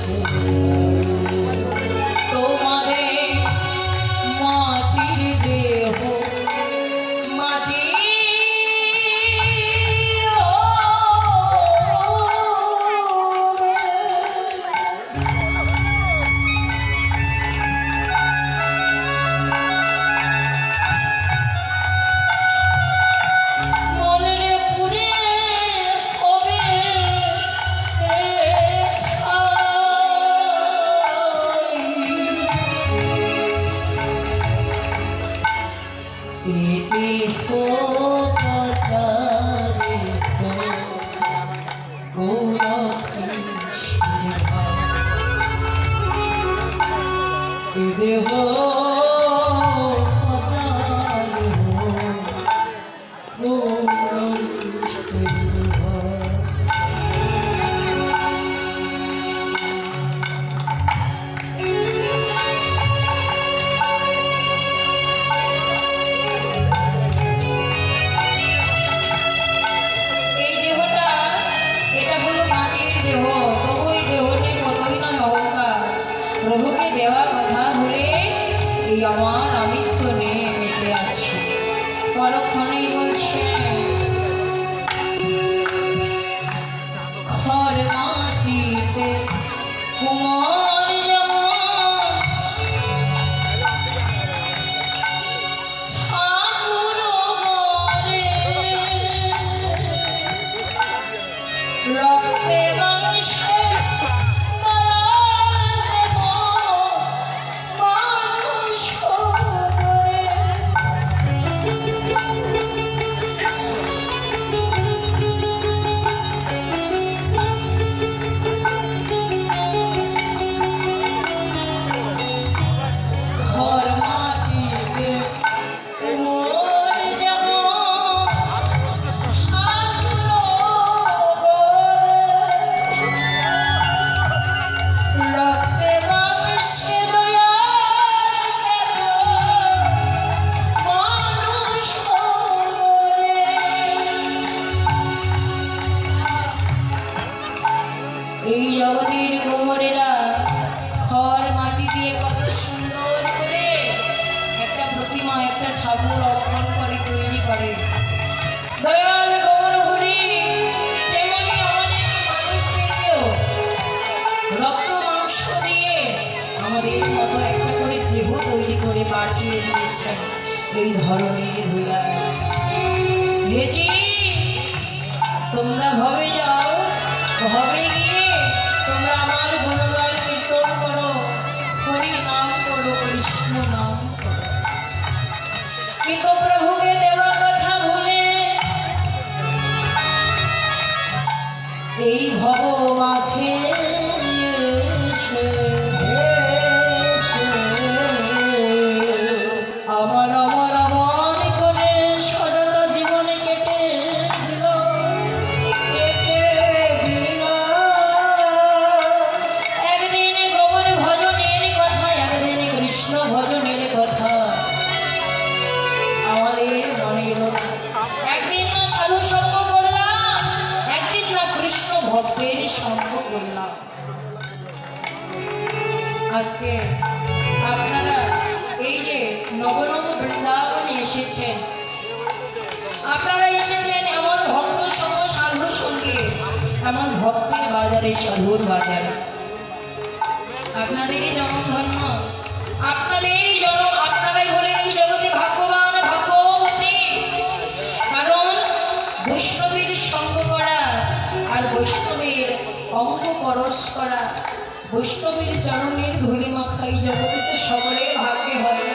chuva. you want. এই জগতের গোমরেরা খড় মাটি দিয়ে কত সুন্দর করে একটা প্রতিমা, একটা ঠাকুর অর্পণ করে, তৈরি করে। দিয়ে আমাদের একটা করে দেহ তৈরি করে এই ধরনের তোমরা ভবে যাও। না। একদিন না সাধু সঙ্গ করলাম, একদিন না কৃষ্ণ ভক্তের সঙ্গ করলাম আজকে আপনারা এই যে নবনব বৃন্দাবনে এসেছেন, আপনারা এসেছেন এমন ভক্ত সঙ্গ, সাধু সঙ্গে, এমন ভক্তের বাজারে, সাধুর বাজারে আপনাদেরই জনম ধর্ম আপনাদেরই জনম, আপনারাই হলেন এই বৈষ্ণবের চরণের মাথায় মাখাই জগতে সকলের ভাগ্যে হয়।